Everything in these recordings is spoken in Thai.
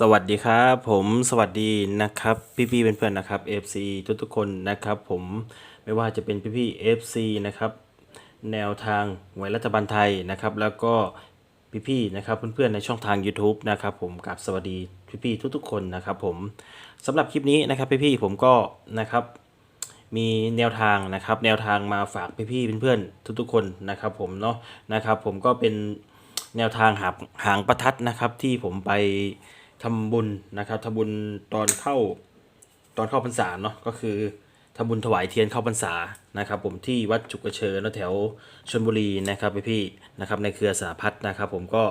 สวัสดีครับผมสวัสดีนะครับพี่ๆเพื่อนๆนะครับ FC ทุกๆคนนะครับ ผมไม่ว่าจะเป็นพี่ๆ FC นะครับแนวทางหวยรัฐบาลไทยนะครับ แล้วก็พี่ๆนะครับเพื่อนๆในช่องทาง YouTube นะครับ ผมกับสวัสดีพี่ๆทุกๆคนนะครับ ผมสำหรับคลิปนี้นะครับพี่ๆผมก็นะครับมีแนวทางนะครับ แนวทางมาฝากพี่ๆเพื่อนๆทุกๆคนนะครับ ผมเนาะนะครับ ผมก็เป็นแนวทางหาหางประทัดนะครับที่ผมไป ทำบุญนะครับทำบุญตอนเข้าตอนเข้าพรรษาเนาะก็คือทำบุญถวายเทียนเข้าพรรษานะครับ ผมที่วัดจุกกระเชอแถวชลบุรีนะครับพี่ๆนะครับในเครือสาพัฒน์นะครับ ผมก็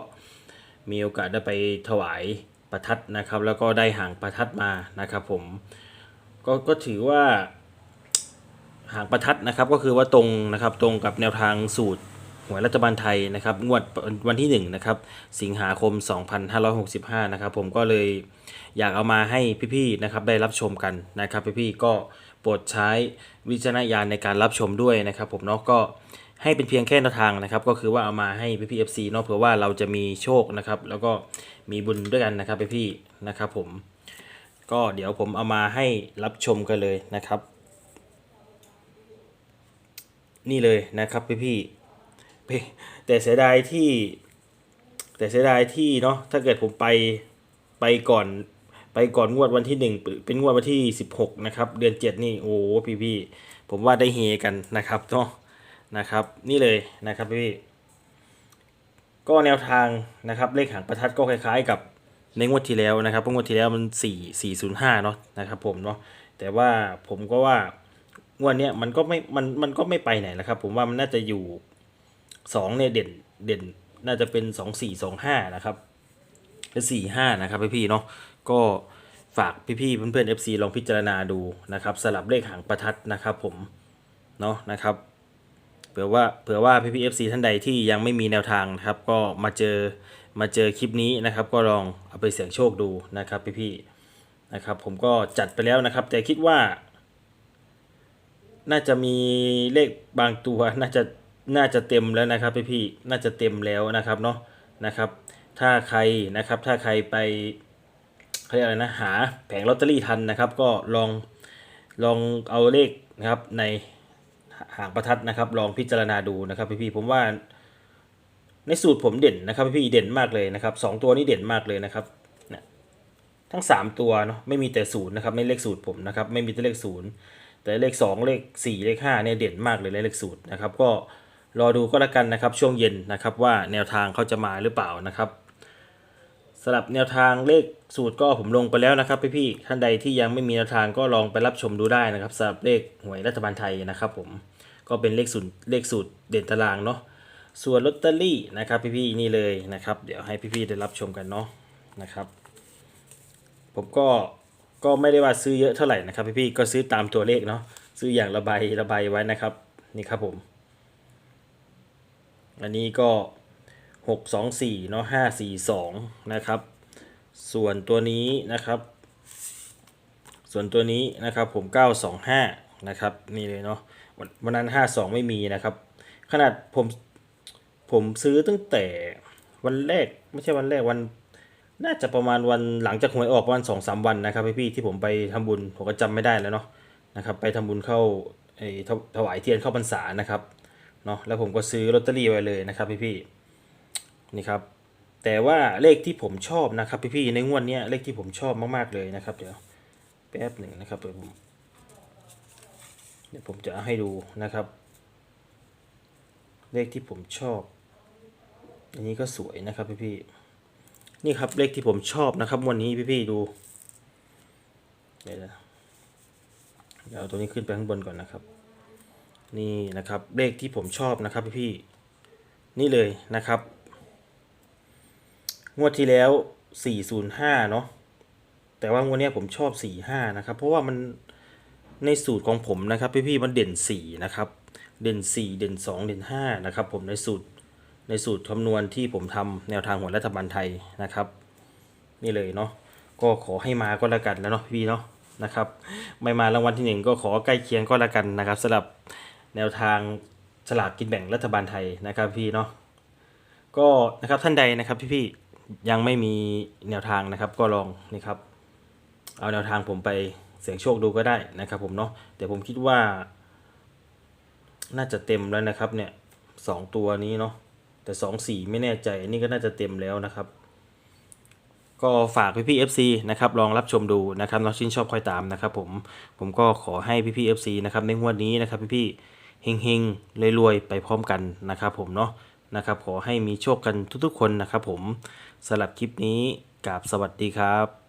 มีโอกาสได้ไปถวายประทัดนะครับ แล้วก็ได้หางประทัดมานะครับผมก็ก็ถือว่าหางประทัดนะครับก็คือว่าตรงนะครับตรงกับแนวทางสูตร หวยรัฐบาลไทยนะครับงวดวันที่1นะครับสิงหาคม 2565นะครับผมก็เลยอยากเอามาให้พี่ๆนะครับได้รับชมกันนะครับพี่ๆก็โปรดใช้วิจารณญาณในการรับชมด้วยนะครับ ผมเนาะก็ให้เป็นเพียงแค่แนวทางนะครับ ก็คือว่าเอามาให้พี่ๆ FC เนาะเผื่อว่าเราจะมีโชคนะครับ แล้วก็มีบุญด้วยกันนะครับพี่ๆนะครับ ผม ก็เดี๋ยวผมเอามาให้รับชมกันเลยนะครับ นี่เลยนะครับพี่พี่ แต่เสียดายที่ แต่เสียดายที่เนาะถ้าเกิดผมไปไปก่อนไปก่อนงวดวันที่หนึ่งเป็นงวดวันที่สิบหกนะครับ เดือนเจ็ดนี่โอ้พี่พี่ผมว่าได้เฮกันนะครับเนาะนะครับ นี่เลยนะครับพี่พี่ก็แนวทางนะครับเลขหางประทัดก็คล้ายๆ กับในงวดที่แล้วนะครับเพราะงวดที่แล้วมันสี่สี่ศูนย์ห้าเนาะนะครับผมเนาะแต่ว่าผมก็ว่างวดเนี้ยมันก็ไม่มันมันก็ไม่ไปไหนแล้วครับ ผมว่ามันน่าจะอยู่ สองเนี่ยเด่นเด่นน่าจะเป็นสองสี่สองห้านะครับหรือสี่ห้านะครับพี่ๆเนาะก็ฝากพี่ๆเพื่อนๆ FC ลองพิจารณาดูนะครับสลับเลขหางประทัดนะครับผมเนาะนะครับเผื่อว่าเผื่อว่าพี่ๆ FC ท่านใดที่ยังไม่มีแนวทางนะครับ ก็มาเจอมาเจอคลิปนี้นะครับ ก็ลองเอาไปเสี่ยงโชคดูนะครับพี่ๆนะครับ ผมก็จัดไปแล้วนะครับ แต่คิดว่า น่าจะมีเลขบางตัวน่าจะ น่าจะเต็มแล้วนะครับพี่พี่น่าจะเต็มแล้วนะครับเนาะนะครับ ถ้าใครนะครับถ้าใครไปเขาเรียกอะไรนะหาแผงลอตเตอรี่ทันนะครับ ก็ลองลองเอาเลขนะครับในหางประทัดนะครับ ลองพิจารณาดูนะครับพี่พี่ผมว่าในสูตรผมเด่นนะครับพี่ๆเด่นมากเลยนะครับสองตัวนี้เด่นมากเลยนะครับทั้งสามตัวเนาะไม่มีแต่ศูนย์นะครับไม่เลขสูตรผมนะครับไม่มีแต่เลขศูนย์แต่เลข 2 เลข 4 เลข5เนี่ยเด่นมากเลยเลขสูตรนะครับก็ รอดูก็แล้วกันนะครับช่วงเย็นนะครับว่าแนวทางเขาจะมาหรือเปล่านะครับสำหรับแนวทางเลขสูตรก็ผมลงไปแล้วนะครับพี่ๆท่านใดที่ยังไม่มีแนวทางก็ลองไปรับชมดูได้นะครับสำหรับเลขหวยรัฐบาลไทยนะครับ ผมก็เป็นเลขสูตรเลขสูตรเด่นตารางเนาะส่วนลอตเตอรี่นะครับพี่ๆนี่เลยนะครับ เดี๋ยวให้พี่ๆได้รับชมกันเนาะนะครับ ผมก็ก็ไม่ได้ว่าซื้อเยอะเท่าไหร่นะครับพี่ๆก็ซื้อตามตัวเลขเนาะซื้ออย่างระบายระบายไว้นะครับนี่ครับผม อันนี้ก็หกสองสี่เนาะห้าสี่สองนะครับ ส่วนตัวนี้นะครับ ส่วนตัวนี้นะครับผมเก้าสองห้านะครับนี่เลยเนาะวันวันนั้นห้าสองไม่มีนะครับ ขนาดผมผมซื้อตั้งแต่วันแรกไม่ใช่วันแรกวันน่าจะประมาณวันหลังจากหวยออกประมาณสองสามวันนะครับพี่ๆที่ผมไปทำบุญผมก็จำไม่ได้แล้วเนาะนะครับ ไปทำบุญเข้าไอ้ถวายเทียนเข้าพรรษานะครับ เนาะแล้วผมก็ซื้อลอตเตอรี่ไว้เลยนะครับพี่ๆนี่ครับ แต่ว่าเลขที่ผมชอบนะครับพี่ๆในงวดเนี้เลขที่ผมชอบมากๆเลยนะครับเดี๋ยวแป๊บหนึ่งนะครับเดี๋ยวผมเดี๋ยวผมจะให้ดูนะครับ เลขที่ผมชอบ อันนี้ก็สวยนะครับพี่ๆนี่ครับเลขที่ผมชอบนะครับวันนี้พี่ๆดูเดี๋ยวเดี๋ยวเอาตัวนี้ขึ้นไปข้างบนก่อนนะครับ นี่นะครับเลขที่ผมชอบนะครับพี่นี่เลยนะครับ งวดที่แล้ว 405 เนาะแต่ว่างวดนี้ผมชอบ 45 นะครับ เพราะว่ามันในสูตรของผมนะครับพี่ๆมันเด่น 4 นะครับ เด่น 4 เด่น 2 เด่น 5 นะครับ ผมในสูตรในสูตรคำนวณที่ผมทำแนวทางหัวรัฐบาลไทยนะครับ นี่เลยเนาะก็ขอให้มาก็แล้วกันแล้วเนาะพี่เนาะนะครับ ไม่มารางวัลที่หนึ่งก็ขอใกล้เคียงก็แล้วกันนะครับสำหรับ แนวทางสลากกินแบ่งรัฐบาลไทยนะครับพี่เนาะก็นะครับท่านใดนะครับพี่ๆยังไม่มีแนวทางนะครับ ก็ลองนี่ครับ เอาแนวทางผมไปเสี่ยงโชคดูก็ได้นะครับ ผมเนาะแต่ผมคิดว่า น่าจะเต็มแล้วนะครับ เนี่ยสองตัวนี้เนาะแต่สองสี่ไม่แน่ใจอันนี่ก็น่าจะเต็มแล้วนะครับ ก็ฝากพี่พี่ๆ FC นะครับลองรับชมดูนะครับน้องชื่นชอบคอยตามนะครับ ผมผมก็ขอให้พี่พี่ๆ FC นะครับในงวดนี้นะครับ พี่พี่ เฮงๆรวยๆไปพร้อมกันนะครับผมเนาะนะครับขอให้มีโชคกันทุกๆคนนะครับผมสำหรับคลิปนี้กับสวัสดีครับ